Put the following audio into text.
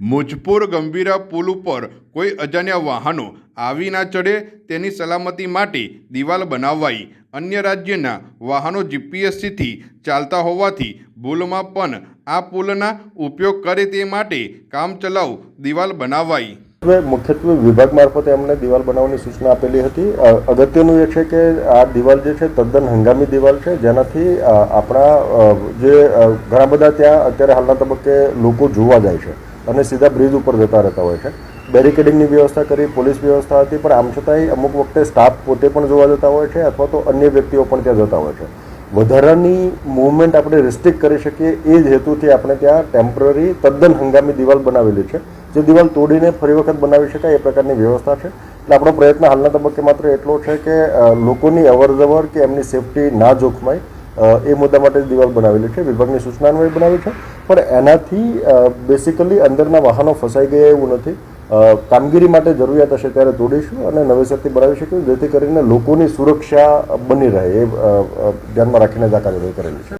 મુજપુર ગંભીરા પુલ ઉપર કોઈ અજાણ્યા વાહનો આવી ના ચડે તેની સલામતી માટે દિવાલ બનાવાઈ. અન્ય રાજ્યના વાહનો જીપીએસસીથી ચાલતા હોવાથી ભૂલમાં પણ આ પુલના ઉપયોગ કરે તે માટે કામચલાઉ દિવાલ બનાવાઈ. મુખ્યત્વે વિભાગ મારફતે અમને દિવાલ બનાવવાની સૂચના આપેલી હતી. અગત્યનું એ છે કે આ દિવાલ જે છે તદ્દન હંગામી દિવાલ છે. જેનાથી આપણા જે ઘણા બધા ત્યાં અત્યારે હાલના તબક્કે લોકો જોવા જાય છે. અને સીધા બ્રિજ ઉપર જતા રહેતા હોય છે. બેરિકેડિંગની વ્યવસ્થા કરી, પોલીસ વ્યવસ્થા હતી, પણ આમ છતાંય અમુક વખતે સ્ટાફ પોતે પણ જોવા જતા હોય છે અથવા તો અન્ય વ્યક્તિઓ પણ ત્યાં જતા હોય છે. વધારાની મૂવમેન્ટ આપણે રિસ્ટ્રિક્ટ કરી શકીએ એ જ હેતુથી આપણે ત્યાં ટેમ્પરરી તદ્દન હંગામી દિવાલ બનાવેલી છે. જે દિવાલ તોડીને ફરી વખત બનાવી શકાય એ પ્રકારની વ્યવસ્થા છે. એટલે આપણો પ્રયત્ન હાલના તબક્કે માત્ર એટલો છે કે લોકોની અવરજવર કે એમની સેફટી ના જોખમાય. એ મુદ્દા માટે દિવાલ બનાવેલી છે, વિભાગની સૂચના અન્વયે બનાવી છે. પણ એનાથી બેસિકલી અંદરના વાહનો ફસાઈ ગયા એવું નથી. કામગીરી માટે જરૂરિયાત હશે ત્યારે તોડીશું અને નવેસરથી બનાવી શકીશું, જેથી કરીને લોકોની સુરક્ષા બની રહે, એ ધ્યાનમાં રાખીને જ આ કાર્યવાહી કરેલી છે.